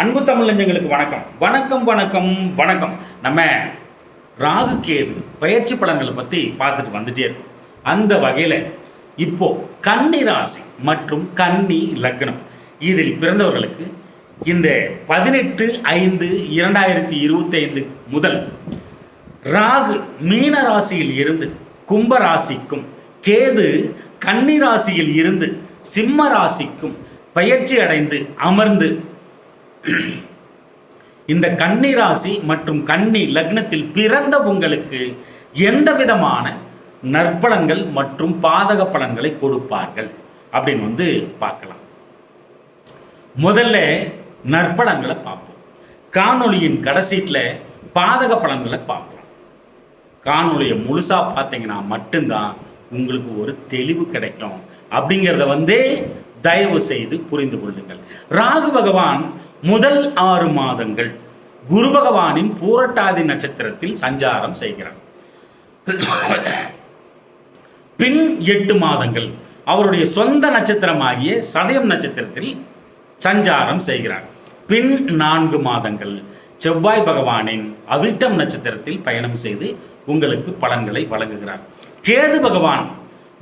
அன்பு தமிழஞ்சங்களுக்கு வணக்கம். வணக்கம் வணக்கம் வணக்கம். நம்ம ராகு கேது பயிற்சி பலன்களை பற்றி பார்த்துட்டு வந்துட்டே இருக்கோம். அந்த வகையில் இப்போ கன்னி ராசி மற்றும் கன்னி லக்னம். இதில் பிறந்தவர்களுக்கு இந்த பதினெட்டு ஐந்து இரண்டாயிரத்தி இருபத்தைந்து முதல் ராகு மீன ராசியில் இருந்து கும்ப ராசிக்கும் கேது கன்னி ராசியில் இருந்து சிம்ம ராசிக்கும் பயிற்சி அடைந்து அமர்ந்து இந்த கன்னி ராசி மற்றும் கன்னி லக்னத்தில் பிறந்த உங்களுக்கு எந்த விதமான நற்பலன்கள் மற்றும் பாதக பலன்களை கொடுப்பார்கள் அப்படின்னு வந்து பார்க்கலாம். முதல்ல நற்பலன்களை பார்ப்போம். காணொலியின் கடைசீட்டில் பாதக பலன்களை பார்ப்போம். காணொலியை முழுசாக பார்த்தீங்கன்னா மட்டும்தான் உங்களுக்கு ஒரு தெளிவு கிடைக்கும். அப்படிங்கிறத வந்து தயவு செய்து புரிந்து கொள்ளுங்கள். ராகு பகவான் முதல் ஆறு மாதங்கள் குரு பகவானின் பூரட்டாதி நட்சத்திரத்தில் சஞ்சாரம் செய்கிறார். பின் எட்டு மாதங்கள் அவருடைய சொந்த நட்சத்திரமாகிய சதயம் நட்சத்திரத்தில் சஞ்சாரம் செய்கிறார். பின் நான்கு மாதங்கள் செவ்வாய் பகவானின் அவிட்டம் நட்சத்திரத்தில் பயணம் செய்து உங்களுக்கு பலன்களை வழங்குகிறார். கேது பகவான்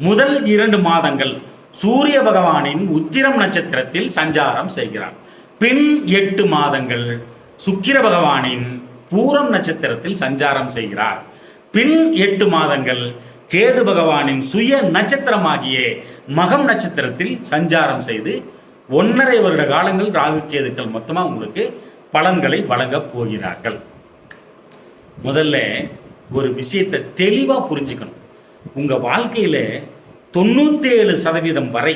முதல் இரண்டு மாதங்கள் சூரிய பகவானின் உத்திரம் நட்சத்திரத்தில் சஞ்சாரம் செய்கிறார். பின் எட்டு மாதங்கள் சுக்கிர பகவானின் பூரம் நட்சத்திரத்தில் சஞ்சாரம் செய்கிறார். பின் எட்டு மாதங்கள் கேது பகவானின் சுய நட்சத்திரமாகிய மகம் நட்சத்திரத்தில் சஞ்சாரம் செய்து ஒன்றரை வருட காலங்கள் ராகு கேதுக்கள் மொத்தமாக உங்களுக்கு பலன்களை வழங்கப் போகிறார்கள். முதல்ல ஒரு விஷயத்தை தெளிவாக புரிஞ்சுக்கணும். உங்கள் வாழ்க்கையில் தொண்ணூற்றேழு சதவீதம் வரை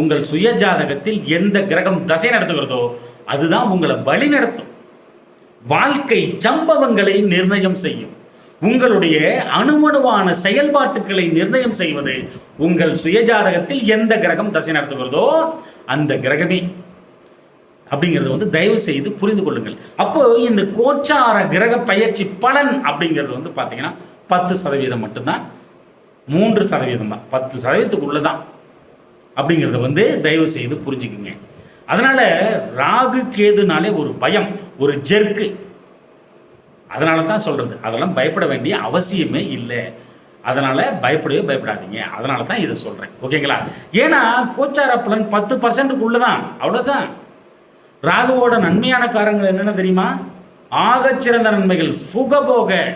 உங்கள் சுய ஜாதகத்தில் எந்த கிரகம் தசை நடத்துகிறதோ அதுதான் உங்களை வழி நடத்தும் வாழ்க்கை சம்பவங்களை நிர்ணயம் செய்யும். உங்களுடைய அணுவணுவான செயல்பாட்டுகளை நிர்ணயம் செய்வது உங்கள் சுயஜாதகத்தில் எந்த கிரகம் தசை நடத்துகிறதோ அந்த கிரகமே. அப்படிங்கிறத வந்து தயவு செய்து புரிந்து கொள்ளுங்கள். அப்போ இந்த கோச்சார கிரக பயிற்சி பலன் அப்படிங்கிறது வந்து பார்த்தீங்கன்னா பத்து சதவீதம் மட்டும்தான் மூன்று சதவீதம் தான். பத்து சதவீதத்துக்குள்ள தான் அப்படிங்கிறத வந்து தயவு செய்து புரிஞ்சுக்குங்க. அதனால ராகு கேதுனாலே ஒரு பயம் ஒரு ஜெர்க்கு. அதனால தான் சொல்றது. அதெல்லாம் பயப்பட வேண்டிய அவசியமே இல்லை. அதனால பயப்படவே பயப்படாதீங்க. அதனால தான் இதை சொல்றேன். ஓகேங்களா? ஏன்னா கோச்சார பலன் பத்து பர்சன்ட்டுக்குள்ள தான் அவ்வளோதான் ராகுவோட நன்மையான காரங்கள் என்னென்ன தெரியுமா? ஆகச்சிறந்த நன்மைகள். சுகபோக.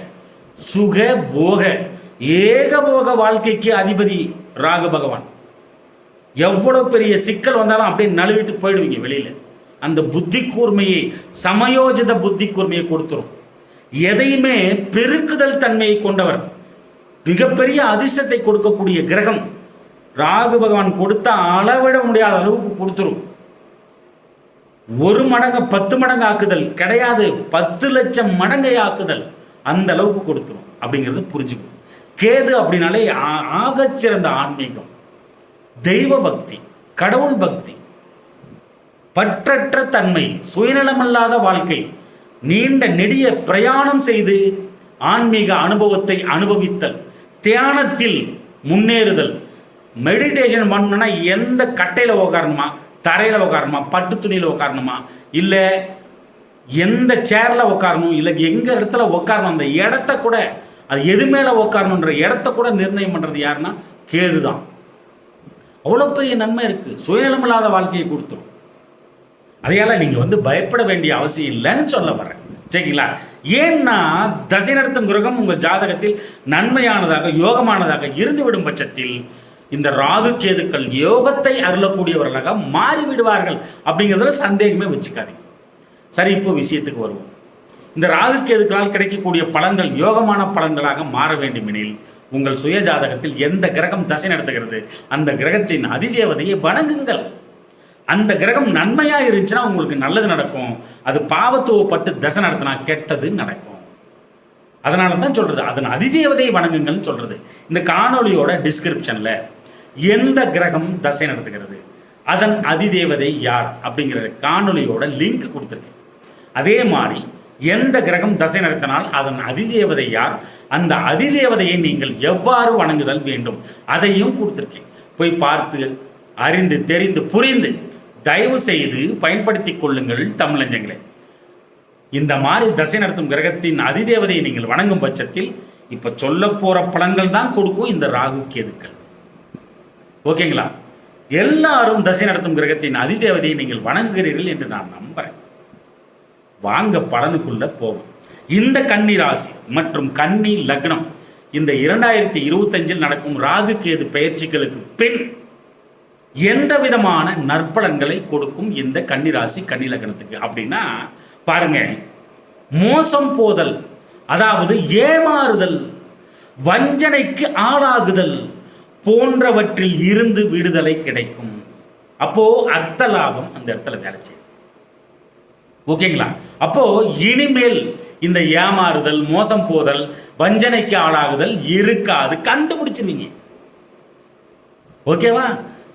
சுக போக ஏகபோக வாழ்க்கைக்கு அதிபதி ராகு பகவான். எவ்வளோ பெரிய சிக்கல் வந்தாலும் அப்படியே நழுவிட்டு போயிடுவீங்க வெளியில். அந்த புத்தி கூர்மையை சமயோஜித புத்தி கூர்மையை கொடுத்துரும். எதையுமே பெருக்குதல் தன்மையை கொண்டவர். மிகப்பெரிய அதிர்ஷ்டத்தை கொடுக்கக்கூடிய கிரகம். ராகு பகவான் கொடுத்த அளவிட முடியாத அளவுக்கு கொடுத்துரும். ஒரு மடங்கு பத்து மடங்கு ஆக்குதல் கிடையாது. பத்து லட்சம் மடங்கை ஆக்குதல் அந்த அளவுக்கு கொடுத்துரும். அப்படிங்கிறத புரிஞ்சுக்கணும். கேது அப்படின்னாலே ஆ- ஆகச்சிறந்த ஆன்மீகம். தெய்வ பக்தி கடவுள் பக்தி பற்றற்ற தன்மை சுயநலமல்லாத வாழ்க்கை நீண்ட நெடிய பிரயாணம் செய்து ஆன்மீக அனுபவத்தை அனுபவித்தல் தியானத்தில் முன்னேறுதல் மெடிடேஷன் பண்ணணும்னா எந்த கட்டையில் உட்காரணுமா தரையில் உட்காரணுமா பட்டு துணியில் உட்காரணுமா இல்லை எந்த சேரில் உட்காரணும் இல்லை எங்கள் இடத்துல உட்காரணும் அந்த இடத்த கூட அது எது மேலே உட்காரணுன்ற இடத்த கூட நிர்ணயம் பண்ணுறது யாருன்னா கேது தான் அவ்வளோ பெரிய நன்மை இருக்குது சுயநலமில்லாத வாழ்க்கையை கொடுத்துரும். அதையால நீங்கள் வந்து பயப்பட வேண்டிய அவசியம் இல்லைன்னு சொல்ல வரேன் சரிங்களா? ஏன்னா தசை நடத்தும் கிரகம் உங்கள் ஜாதகத்தில் நன்மையானதாக யோகமானதாக இருந்துவிடும் பட்சத்தில் இந்த ராகு கேதுக்கள் யோகத்தை அருளக்கூடியவர்களாக மாறிவிடுவார்கள் அப்படிங்கிறதுல சந்தேகமே வச்சுக்காதீங்க. சரி இப்போ விஷயத்துக்கு வருவோம். இந்த ராகு கேதுக்களால் கிடைக்கக்கூடிய பலன்கள் யோகமான பலன்களாக மாற வேண்டுமெனில் உங்கள் சுய ஜாதகத்தில் எந்த கிரகம் தசை நடத்துகிறது? அந்த கிரகத்தின் அதிதேவதையை வணங்குங்கள். அந்த கிரகம் நன்மையா இருந்துச்சுன்னா உங்களுக்கு நல்லது நடக்கும். அது பாவத்துவப்பட்டு தசை நடத்தினா கெட்டது நடக்கும். அதனால தான் சொல்றது அதன் அதிதேவதையை வணங்குங்கள்னு சொல்றது. இந்த காணொளியோட டிஸ்கிரிப்ஷன்ல எந்த கிரகம் தசை நடத்துகிறது? அதன் அதிதேவதை யார்? அப்படிங்கிற காணொலியோட லிங்க் கொடுத்துருக்கேன். அதே மாதிரி எந்த கிரகம் தசை நடத்தினால் அதன் அதிதேவதை யார்? அந்த அதிதேவதையை நீங்கள் எவ்வாறு வணங்குதல் வேண்டும்? அதையும் கொடுத்துருக்கேன். போய் பார்த்து அறிந்து தெரிந்து புரிந்து தயவு செய்து பயன்படுத்தி கொள்ளுங்கள் தமிழஞ்சங்களே. இந்த மாதிரி தசை நடத்தும் கிரகத்தின் அதிதேவதையை நீங்கள் வணங்கும் பட்சத்தில் இப்போ சொல்ல போகிற பழங்கள் தான் கொடுக்கும் இந்த ராகு கேதுக்கள். ஓகேங்களா? எல்லாரும் தசை நடத்தும் கிரகத்தின் அதிதேவதையை நீங்கள் வணங்குகிறீர்கள் என்று நான் நம்புறேன். வாங்க பலனுக்குள்ள போவோம் இந்த கன்னி ராசி மற்றும் கன்னி லக்னம் இந்த இரண்டாயிரத்தி இருபத்தஞ்சில் நடக்கும் ராகு கேது பயிற்சிகளுக்கு பின் எந்த விதமான நற்பலன்களை கொடுக்கும் இந்த கன்னி ராசி கன்னி லக்னத்துக்கு அப்படின்னா பாருங்க மோசம் போதல் அதாவது ஏமாறுதல் வஞ்சனைக்கு ஆளாகுதல் போன்றவற்றில் இருந்து விடுதலை கிடைக்கும். அப்போ அர்த்த லாபம் அந்த இடத்துல வேலை செய்யும். ஓகேங்களா? அப்போ இனிமேல் இந்த ஏமாறுதல் மோசம் போதல் வஞ்சனைக்கு ஆளாகுதல் இருக்காது. கண்டுபிடிச்சிருவீங்க. ஓகேவா?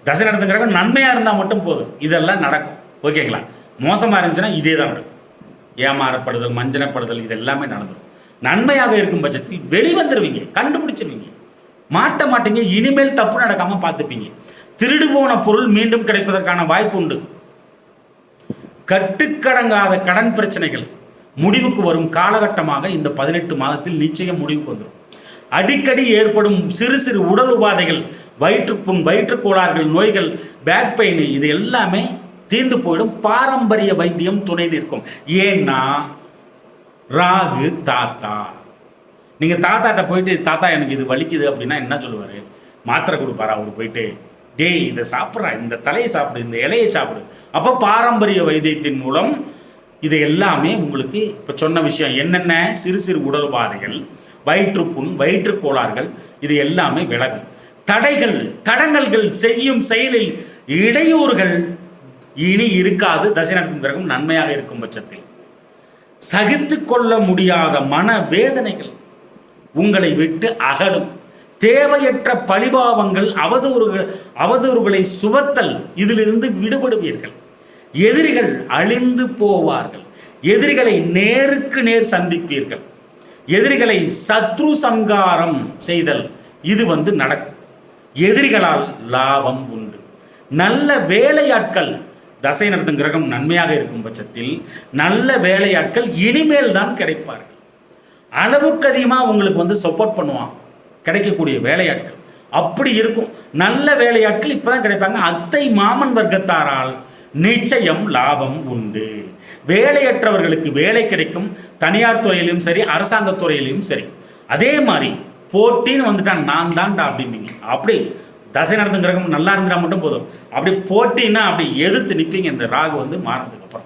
தசை நடந்த நன்மையாக நன்மையா இருந்தா மட்டும் போதும். இதெல்லாம் நடக்கும். ஓகேங்களா? மோசமா இருந்துச்சுன்னா இதே தான் நடக்கும். ஏமாறப்படுதல் மஞ்சனப்படுதல் இது எல்லாமே நடந்துடும் நன்மையாக இருக்கும் பட்சத்தில் வெளிவந்துருவீங்க. கண்டுபிடிச்சிருவீங்க. மாட்ட மாட்டீங்க. இனிமேல் தப்பு நடக்காம பார்த்துப்பீங்க. திருடு போன பொருள் மீண்டும் கிடைப்பதற்கான வாய்ப்பு உண்டு. கட்டுக்கடங்காத கடன் பிரச்சனைகள் முடிவுக்கு வரும் காலகட்டமாக இந்த பதினெட்டு மாதத்தில் நிச்சயம் முடிவுக்கு வந்துடும். அடிக்கடி ஏற்படும் சிறு சிறு உடல் உபாதைகள் வயிற்றுப்புண் வயிற்றுக்கோளாறுகள் நோய்கள் பேக் பெயின் இது எல்லாமே தீர்ந்து போயிடும். பாரம்பரிய வைத்தியம் துணை நிற்கும். ஏன்னா ராகு தாத்தா. நீங்க தாத்தாட்ட போயிட்டு தாத்தா எனக்கு இது வலிக்குது அப்படின்னா என்ன சொல்லுவாரு? மாத்திரை கொடுப்பாரா? அவர் போயிட்டு டேய் இதை சாப்பிட்றா. இந்த தலையை சாப்பிடு இந்த இலையை சாப்பிடு. அப்போ பாரம்பரிய வைத்தியத்தின் மூலம் இது எல்லாமே உங்களுக்கு இப்போ சொன்ன விஷயம். என்னென்ன? சிறு சிறு உடல் பாதைகள் வயிற்றுப்புண் வயிற்றுக்கோளாறுகள் இது எல்லாமே விலகும் தடைகள் தடங்கல்கள் செய்யும் செயலில் இடையூறுகள் இனி இருக்காது. தசைநடத்தின் பிறகும் நன்மையாக இருக்கும் பட்சத்தில். சகித்து கொள்ள முடியாத மன வேதனைகள் உங்களை விட்டு அகலும். தேவையற்ற பழிபாவங்கள் அவதூறுகள் அவதூறுகளை சுபத்தல் இதிலிருந்து விடுபடுவீர்கள். எதிரிகள் அழிந்து போவார்கள். எதிரிகளை நேருக்கு நேர் சந்திப்பீர்கள். எதிரிகளை சத்ரு சங்காரம் செய்தல் இது வந்து நடக்கும். எதிரிகளால் லாபம் உண்டு. நல்ல வேலையாட்கள் தசை நடத்தும் கிரகம் நன்மையாக இருக்கும் பட்சத்தில் நல்ல வேலையாட்கள் இனிமேல் தான் கிடைப்பார்கள். அளவுக்கு அதிகமாக உங்களுக்கு வந்து சப்போர்ட் பண்ணுவான் கிடைக்கக்கூடிய வேலையாட்கள். அப்படி இருக்கும். நல்ல வேலையாட்கள் இப்போ தான் கிடைப்பாங்க. அத்தை மாமன் வர்க்கத்தாரால் நிச்சயம் லாபம் உண்டு. வேலையற்றவர்களுக்கு வேலை கிடைக்கும் தனியார் துறையிலும் சரி அரசாங்க துறையிலும் சரி. அதே மாதிரி போட்டின்னு வந்துட்டான் நான் தான்டா அப்படிம்பீங்க. அப்படி தசை நடந்த கிரகம் நல்லா இருந்தா மட்டும் போதும். அப்படி போட்டின்னா அப்படி எதிர்த்து நிற்பீங்க இந்த ராகு வந்து மாறினதுக்கு அப்புறம்.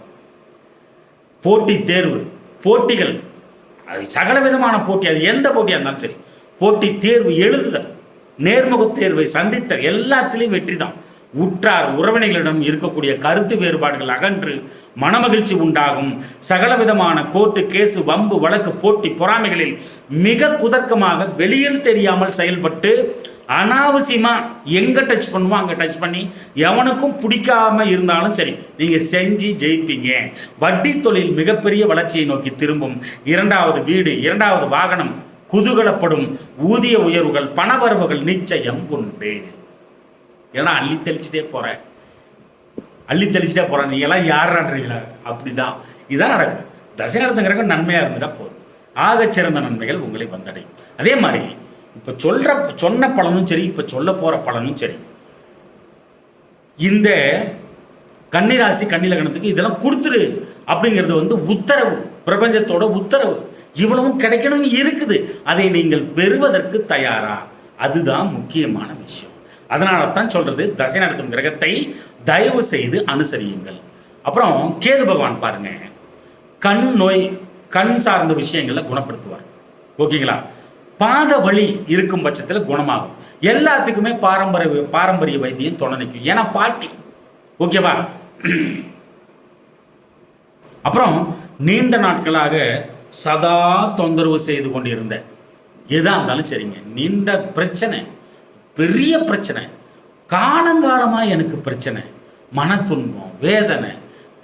போட்டி தேர்வு போட்டிகள். அது சகல விதமான போட்டி. அது எந்த போட்டியாக இருந்தாலும் சரி. போட்டி தேர்வு எழுதுதல் நேர்முகத் தேர்வை சந்தித்தல் எல்லாத்திலையும் வெற்றி தான் உற்றார் உறவினர்களிடம் இருக்கக்கூடிய கருத்து வேறுபாடுகள் அகன்று மனமகிழ்ச்சி உண்டாகும். சகல விதமான கோர்ட்டு கேசு வம்பு வழக்கு போட்டி பொறாமைகளில் மிக குதர்க்கமாக வெளியில் தெரியாமல் செயல்பட்டு அனாவசியமாக எங்கே டச் பண்ணுமோ அங்கே டச் பண்ணி எவனுக்கும் பிடிக்காம இருந்தாலும் சரி நீங்கள் செஞ்சு ஜெயிப்பீங்க. வட்டி தொழில் மிகப்பெரிய வளர்ச்சியை நோக்கி திரும்பும். இரண்டாவது வீடு இரண்டாவது வாகனம் குதூகலப்படும். ஊதிய உயர்வுகள் பணவரவுகள் நிச்சயம் உண்டு. ஏன்னா அள்ளி தெளிச்சுட்டே போகிறேன் அள்ளி தெளிச்சுட்டே போகிறேன் நீ எல்லாம் யாருன்றீங்களா அப்படிதான். இதான் நடக்கும் தசை நன்மையாக இருந்துட்டா போதும். ஆக சிறந்த நன்மைகள் உங்களை வந்தடையும் அதே மாதிரி இப்போ சொல்ற சொன்ன பலனும் சரி இப்போ சொல்ல போற பலனும் சரி. இந்த கன்னிராசி கன்னிலகணத்துக்கு இதெல்லாம் கொடுத்துரு அப்படிங்கிறது வந்து உத்தரவு. பிரபஞ்சத்தோட உத்தரவு. இவ்வளவும் கிடைக்கணும்னு இருக்குது. அதை நீங்கள் பெறுவதற்கு தயாரா? அதுதான் முக்கியமான விஷயம். அதனால தான் சொல்றது தசை நடத்தும் கிரகத்தை தயவு செய்து அனுசரியுங்கள். அப்புறம் கேது பகவான் பாருங்க. கண் நோய் கண் சார்ந்த விஷயங்களை குணப்படுத்துவார். ஓகேங்களா? பாத வழி இருக்கும் பட்சத்தில் குணமாகும். எல்லாத்துக்குமே பாரம்பரிய பாரம்பரிய வைத்தியம் துணை ஏன்னா பாட்டி. ஓகேவா? அப்புறம் நீண்ட நாட்களாக சதா தொந்தரவு செய்து கொண்டிருந்த. எதா இருந்தாலும் சரிங்க. நீண்ட பிரச்சனை. பெரிய பிரச்சனை. காலங்காலமாக எனக்கு பிரச்சனை. மன துன்பம் வேதனை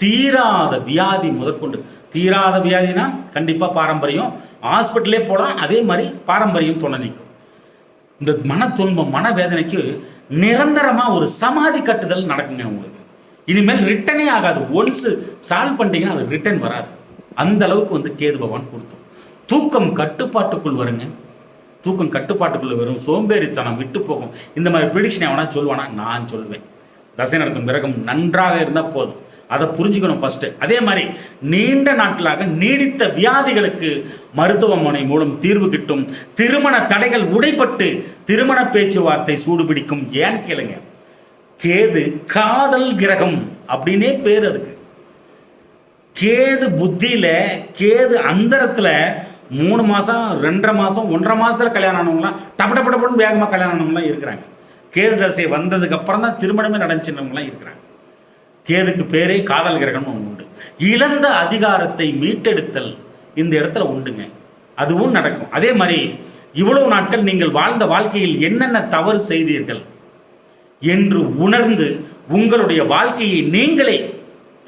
தீராத வியாதி முதற்கொண்டு. தீராத வியாதினா கண்டிப்பாக பாரம்பரியம். ஹாஸ்பிட்டலே போகலாம் அதே மாதிரி பாரம்பரியம் துணை நிற்கும் இந்த மன துன்பம் மன வேதனைக்கு நிரந்தரமாக ஒரு சமாதி கட்டுதல் நடக்குங்க உங்களுக்கு. இனிமேல் ரிட்டனே ஆகாது. ஒன்ஸ் சால்வ் பண்ணிட்டீங்கன்னா அது ரிட்டர்ன் வராது. அந்த அளவுக்கு வந்து கேது பகவான் கொடுத்தோம். தூக்கம் கட்டுப்பாட்டுக்குள் வருங்க. தூக்கம் கட்டுப்பாட்டுக்குள்ளே வரும் சோம்பேறித்தனம் விட்டு போகும். இந்த மாதிரி ப்ரிடிக்ஷன் எவனா சொல்லுவானா? நான் சொல்லுவேன் தசை நடத்தும் கிரகம் நன்றாக இருந்தால் போதும். அதை புரிஞ்சுக்கணும் ஃபர்ஸ்ட் அதே மாதிரி நீண்ட நாட்களாக நீடித்த வியாதிகளுக்கு மருத்துவமனை மூலம் தீர்வு கிட்டும் திருமண தடைகள் உடைப்பட்டு திருமண பேச்சுவார்த்தை சூடுபிடிக்கும். ஏன் கேளுங்க. கேது காதல் கிரகம் அப்படின்னே பேர் அதுக்கு. கேது புத்தியில கேது அந்தரத்துல மூணு மாதம் ரெண்டரை மாதம் ஒன்றரை மாதத்தில் கல்யாணம் ஆனவங்களாம் டப்பு டப்பு டப்புன்னு வேகமாக கல்யாணம் ஆனவங்களாம் இருக்கிறாங்க. கேது தசை வந்ததுக்கப்புறம் தான் திருமணமே நடந்துச்சுனவங்களாம் இருக்கிறாங்க. கேதுக்கு பேரே காதல் கிரகம்னு ஒன்று உண்டு. இழந்த அதிகாரத்தை மீட்டெடுத்தல் இந்த இடத்துல உண்டுங்க. அதுவும் நடக்கும். அதே மாதிரி இவ்வளவு நாட்கள் நீங்கள் வாழ்ந்த வாழ்க்கையில் என்னென்ன தவறு செய்தீர்கள் என்று உணர்ந்து உங்களுடைய வாழ்க்கையை நீங்களே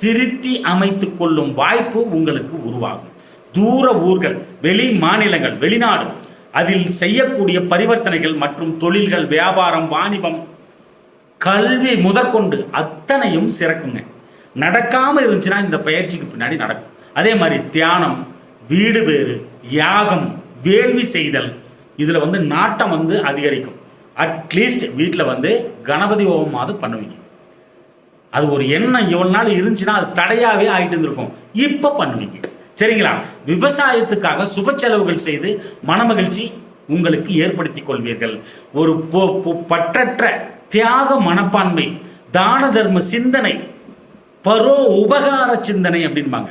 திருத்தி அமைத்து கொள்ளும் வாய்ப்பு உங்களுக்கு உருவாகும். தூர ஊர்கள் வெளி மாநிலங்கள் வெளிநாடு. அதில் செய்யக்கூடிய பரிவர்த்தனைகள் மற்றும் தொழில்கள் வியாபாரம் வாணிபம் கல்வி முதற்கொண்டு அத்தனையும் சிறக்குங்க. நடக்காமல் இருந்துச்சுன்னா இந்த பயிற்சிக்கு பின்னாடி நடக்கும். அதே மாதிரி தியானம் வீடு பேறு யாகம் வேள்வி செய்தல் இதில் வந்து நாட்டம் வந்து அதிகரிக்கும். அட்லீஸ்ட் வீட்டில் வந்து கணபதி ஹோமமாவது பண்ணுவீங்க. அது ஒரு எண்ணம் இவ்வளோ நாள் இருந்துச்சுன்னா அது தடையாகவே ஆகிட்டு இருந்திருக்கும். இப்போ பண்ணுவீங்க. சரிங்களா? விவசாயத்துக்காக சுப செலவுகள் செய்து மனமகிழ்ச்சி உங்களுக்கு ஏற்படுத்தி கொள்வீர்கள். ஒரு பற்றற்ற தியாக மனப்பான்மை தான தர்ம சிந்தனை பரோ உபகார சிந்தனை அப்படின்பாங்க.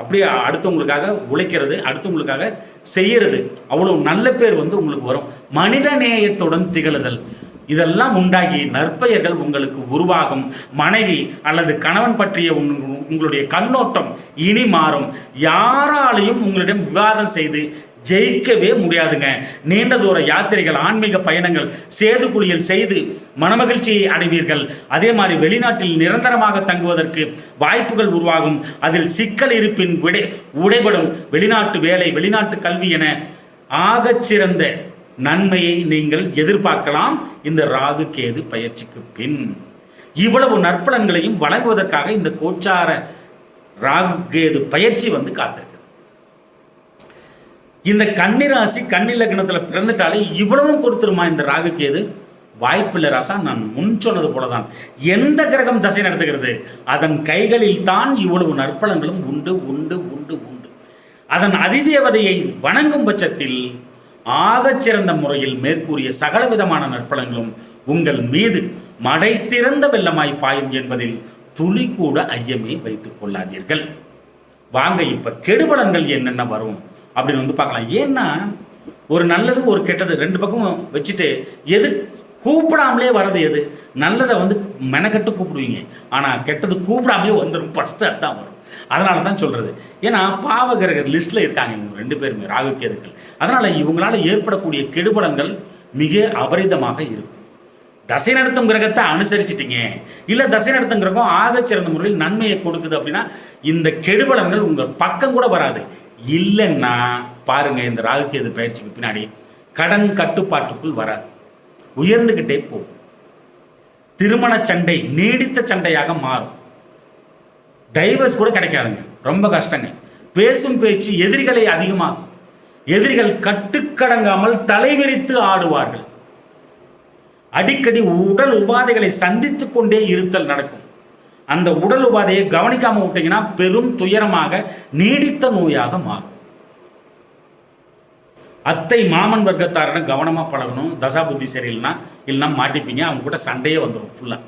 அப்படியே அடுத்தவங்களுக்காக உழைக்கிறது அடுத்தவங்களுக்காக செய்யறது. அவ்வளோ நல்ல பேர் வந்து உங்களுக்கு வரும். மனித நேயத்துடன் திகழுதல். இதெல்லாம் உண்டாகி நற்பெயர்கள் உங்களுக்கு உருவாகும். மனைவி அல்லது கணவன் பற்றிய உங்களுடைய கண்ணோட்டம் இனி மாறும். யாராலையும் உங்களிடம் விவாதம் செய்து ஜெயிக்கவே முடியாதுங்க. நீண்ட தூர யாத்திரைகள் ஆன்மீக பயணங்கள் சேது குளியல் செய்து மனமகிழ்ச்சியை அடைவீர்கள். அதே மாதிரி வெளிநாட்டில் நிரந்தரமாக தங்குவதற்கு வாய்ப்புகள் உருவாகும். அதில் சிக்கல் இருப்பின் விடை உடைபடும். வெளிநாட்டு வேலை வெளிநாட்டு கல்வி என ஆகச்சிறந்த நன்மையை நீங்கள் எதிர்பார்க்கலாம். இந்த ராகு கேது பயிற்சிக்கு பின் இவ்வளவு நற்பலன்களையும் வழங்குவதற்காக இந்த கோச்சார ராகு கேது பயிற்சி வந்து காத்திருக்கு இந்த கன்னிராசி கன்னி லக்னத்தில் பிறந்துட்டாலே இவ்வளவும் கொடுத்துருமா இந்த ராகு கேது? வாய்ப்பில்லை ராசா நான் முன் சொன்னது போலதான். எந்த கிரகம் தசை நடத்துகிறது? அதன் கைகளில் தான் இவ்வளவு நற்பலங்களும் உண்டு உண்டு உண்டு உண்டு. அதன் அதிதேவதையை வணங்கும் பட்சத்தில் ஆகச் சிறந்த முறையில் மேற்கூறிய சகல விதமான நற்பலங்களும் உங்கள் மீது மடை திறந்த வெள்ளமாய் பாயும் என்பதில் துளி கூட ஐயமே வைத்துக் கொள்ளாதீர்கள். வாங்க இப்ப கெடுபலன்கள் என்னென்ன வரும்? அப்படின்னு வந்து பார்க்கலாம். ஏன்னா ஒரு நல்லது ஒரு கெட்டது ரெண்டு பக்கமும் வச்சுட்டு எது கூப்பிடாமலே வர்றது எது? நல்லதை வந்து மெனக்கட்டு கூப்பிடுவீங்க. ஆனால் கெட்டது கூப்பிடாமலே வந்துடும் ஃபஸ்ட்டு அதுதான் வரும். அதனால தான் சொல்கிறது ஏன்னா பாவகிரகர் லிஸ்ட்டில் இருக்காங்க. இவங்க ரெண்டு பேருமே. ராகு கேதுக்கள். அதனால் இவங்களால் ஏற்படக்கூடிய கெடுபலன்கள் மிக அபரிதமாக இருக்கும். தசை நடத்தும் கிரகத்தை அனுசரிச்சிட்டிங்க. இல்லை தசை நடத்தும் கிரகம் ஆகச்சிறந்த முறையில் நன்மையை கொடுக்குது அப்படின்னா இந்த கெடுபலன்கள் உங்கள் பக்கம் கூட வராது. இல்லைன்னா பாருங்கள் இந்த ராகுகேது பயிற்சிக்கு பின்னாடி கடன் கட்டுப்பாட்டுக்குள் வராது. உயர்ந்துக்கிட்டே போகும். திருமண சண்டை நீடித்த சண்டையாக மாறும். டைவர்ஸ் கூட கிடைக்காதுங்க. ரொம்ப கஷ்டங்க. பேசும் பேச்சு எதிரிகளை அதிகமாகும் எதிரிகள் கட்டுக்கடங்காமல் தலைவிரித்து ஆடுவார்கள். அடிக்கடி உடல் உபாதைகளை சந்தித்துக் கொண்டே இருத்தல் நடக்கும். அந்த உடல் உபாதையை கவனிக்காம விட்டீங்கன்னா பெரும் துயரமாக நீடித்த நோயாக மாறும். அத்தை மாமன் வர்க்கத்தாரிடம் கவனமா பழகணும். தசா புத்தி சரியில்லைனா இல்லைன்னா மாட்டிப்பீங்க அவங்க கூட சண்டையே வந்துடும் ஃபுல்லா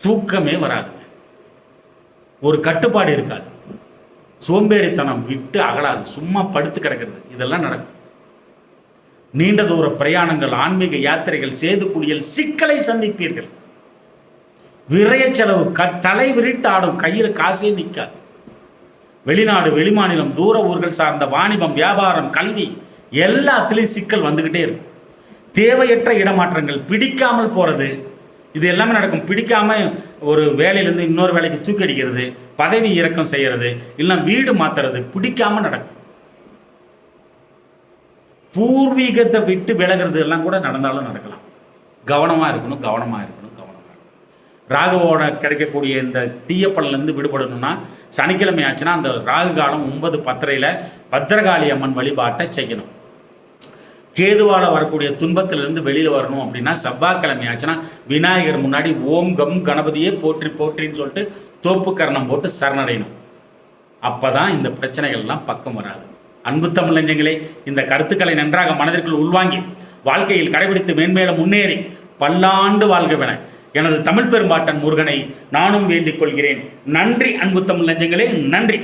தூக்கமே வராதுங்க. ஒரு கட்டுப்பாடு இருக்காது. சோம்பேறித்தனம் விட்டு அகலாது. சும்மா படுத்து கிடக்கிறது. இதெல்லாம் நடக்கும். நீண்ட தூர பிரயாணங்கள் ஆன்மீக யாத்திரைகள் சேது குளியல் சிக்கலை சந்திப்பீர்கள். விரைய செலவு க தலை விரித்து ஆடும் கையில் காசே நிற்காது. வெளிநாடு வெளிமாநிலம் தூர ஊர்கள் சார்ந்த வாணிபம் வியாபாரம் கல்வி எல்லாத்துலேயும் சிக்கல் வந்துக்கிட்டே இருக்கும். தேவையற்ற இடமாற்றங்கள் பிடிக்காமல் போகிறது இது எல்லாமே நடக்கும். பிடிக்காம ஒரு வேலையிலேருந்து இன்னொரு வேலைக்கு தூக்கி அடிக்கிறது பதவி இறக்கம் செய்கிறது இல்லை வீடு மாத்துறது பிடிக்காம நடக்கும். பூர்வீகத்தை விட்டு விலகிறது எல்லாம் கூட நடந்தாலும் நடக்கலாம். கவனமாக இருக்கணும் கவனமாக இருக்கணும் கவனமாக இருக்கணும். ராகுவோட கிடைக்கக்கூடிய இந்த தீயப்பலன்லேருந்து விடுபடணும்னா சனிக்கிழமை ஆச்சுன்னா அந்த ராகு காலம் ஒன்பது பத்தரையில் பத்திரகாளி அம்மன் வழிபாட்டை செய்யணும். கேதுவால வரக்கூடிய துன்பத்திலிருந்து வெளியில் வரணும் அப்படின்னா செவ்வாய்க்கிழமை ஆச்சுன்னா விநாயகர் முன்னாடி ஓம் கம் கணபதியே போற்றி போற்றின்னு சொல்லிட்டு தோப்பு கரணம் போட்டு சரணடையணும். அப்போ தான் இந்த பிரச்சனைகள்லாம் பக்கம் வராது. அன்பு தமிழஞ்சங்களே இந்த கருத்துக்களை நன்றாக மனதிற்குள் உள்வாங்கி வாழ்க்கையில் கடைபிடித்து மேன்மேலும் முன்னேறி பல்லாண்டு வாழ்கவென எனது தமிழ் பெரும்பாட்டன் முருகனை நானும் வேண்டிக் கொள்கிறேன். நன்றி அன்பு தமிழ் நெஞ்சங்களே நன்றி.